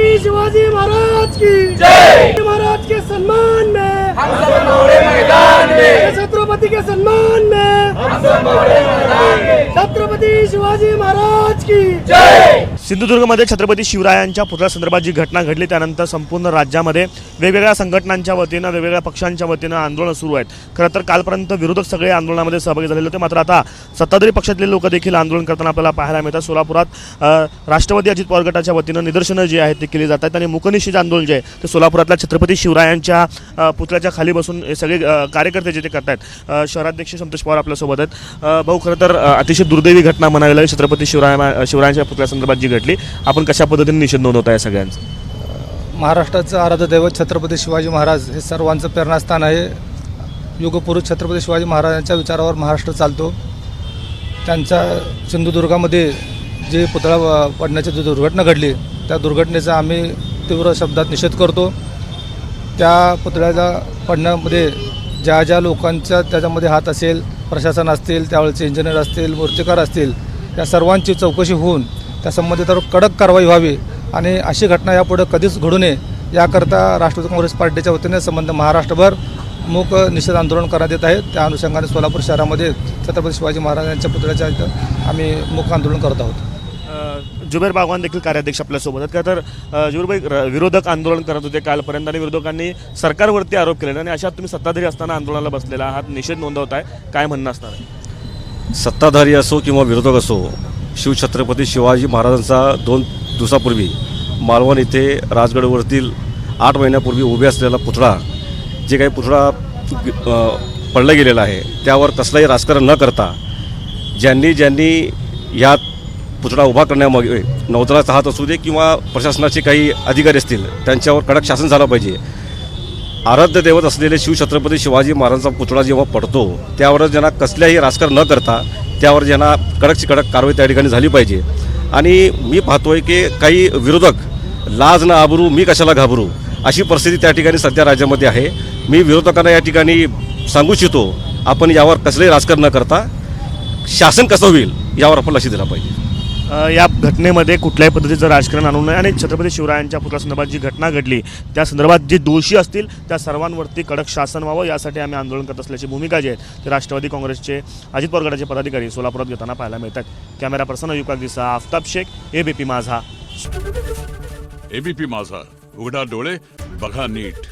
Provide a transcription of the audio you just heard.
छत्रपति शिवाजी महाराज की। जय। महाराज के सम्मान में। हम सब मैदान में। छत्रपति के सम्मान में। हम सब मौड़े मैदान में। छत्रपति शिवाजी महाराज की। सिंधुदुर्गमध्ये छत्रपती शिवरायांच्या पुतळ्यासंदर्भात जी घटना घडली त्यानंतर संपूर्ण राज्यामध्ये वेगवेगळ्या संघटनांच्या वतीनं वेगवेगळ्या पक्षांच्या वतीनं आंदोलनं सुरू आहेत. खरं तर कालपर्यंत विरोधक सगळे आंदोलनामध्ये सहभागी झालेले होते. मात्र आता सत्ताधारी पक्षातले लोक देखील आंदोलन करताना आपल्याला पाहायला मिळतात सोलापुरात राष्ट्रवादी अजित पवार गटाच्या वतीनं निदर्शनं जी आहेत ती केली जात आहेत. आणि मुकनिशीच आंदोलन जे आहे ते सोलापुरातल्या छत्रपती शिवरायांच्या पुतळ्याच्या खाली बसून हे सगळे कार्यकर्ते जे ते करतायत. आहेत शहराध्यक्ष संतोष पवार आपल्यासोबत आहेत. भाऊ खरं तर अतिशय दुर्दैवी घटना म्हणावी लागेल. छत्रपती शिवराय शिवरायांच्या पुतळ्यासंदर्भात जी घडली आपण कशा पद्धतीने निषेध नोंदवत आहे सगळ्यांचं? महाराष्ट्राचं आराध्य दैवत छत्रपती शिवाजी महाराज हे सर्वांचं प्रेरणास्थान आहे. युगपुरुष छत्रपती शिवाजी महाराजांच्या विचारावर महाराष्ट्र चालतो. त्यांच्या सिंधुदुर्गामध्ये जे पुतळा पडण्याची जी दुर्घटना घडली त्या दुर्घटनेचा आम्ही तीव्र शब्दात निषेध करतो. त्या पुतळ्याला पडण्यामध्ये ज्या ज्या लोकांच्या त्याच्यामध्ये हात असेल प्रशासन असतील त्यावेळेचे इंजिनियर असतील मूर्तिकार असतील या सर्वांची चौकशी होऊन त्या संबंधितावर कडक कारवाई व्हावी आणि अशी घटना यापुढे कधीच घडू नये याकरता राष्ट्रवादी काँग्रेस पार्टीच्या वतीने संबंध महाराष्ट्रभर मूक निषेध आंदोलन करण्यात येत आहे. त्या अनुषंगाने सोलापूर शहरामध्ये छत्रपती शिवाजी महाराजांच्या पुतळ्याच्या इथं आम्ही मूक आंदोलन करत आहोत. जुबेर बागवान देखील कार्याध्यक्ष आपल्यासोबत आहेत. का तर र- विरोधक आंदोलन करत होते कालपर्यंत आणि विरोधकांनी सरकारवरती आरोप केले आणि अशात तुम्ही सत्ताधारी असताना आंदोलनाला बसलेला आहात. निषेध नोंदवताय. काय म्हणणं असणार आहे? सत्ताधारी असो किंवा विरोधक असो शिवछत्रपती शिवाजी महाराजांचा दोन दिवसापूर्वी मालवण येथे राजगडवरतील आठ महिन्यापूर्वी उभे असलेला पुतळा जे काही पुतळा पडला गेलेला आहे त्यावर कसलाही राजकारण न करता ज्यांनी ज्यांनी यात पुतळा उभा करण्यामागे नौदलाचा हात असू दे किंवा प्रशासनाचे काही अधिकारी असतील त्यांच्यावर कडक शासन झालं पाहिजे. आराध्य दैवत असलेले शिवछत्रपती शिवाजी महाराजांचा पुतळा जेव्हा पडतो त्यावर ज्यांना कसल्याही राजकारण न करता त्यावर ज्यांना कडकची कडक कारवाई त्या ठिकाणी झाली पाहिजे. आणि मी पाहतोय की काही विरोधक लाज न आबरू मी कशाला घाबरू अशी परिस्थिती त्या ठिकाणी सध्या राज्यामध्ये आहे. मी विरोधकांना या ठिकाणी सांगू इच्छितो आपण यावर कसलंही राजकारण न करता शासन कसं होईल यावर आपण लक्ष दिलं पाहिजे. या घटनेमध्ये कुठल्याही पद्धतीचं राजकारण आणू नये आणि छत्रपती शिवरायांच्या पुतळ्यासंदर्भात जी घटना घडली त्या संदर्भात जे दोषी असतील त्या सर्वांवरती कडक शासन व्हावं यासाठी आम्ही आंदोलन करत असल्याची भूमिका जी आहे ते राष्ट्रवादी काँग्रेसचे अजित पवार गटाचे पदाधिकारी सोलापुरात घेताना पाहायला मिळतात. कॅमेरा पर्सन अयुका दिसा Aftab Shaikh A B P Majha. ABP Majha उघडा डोळे बघा नीट.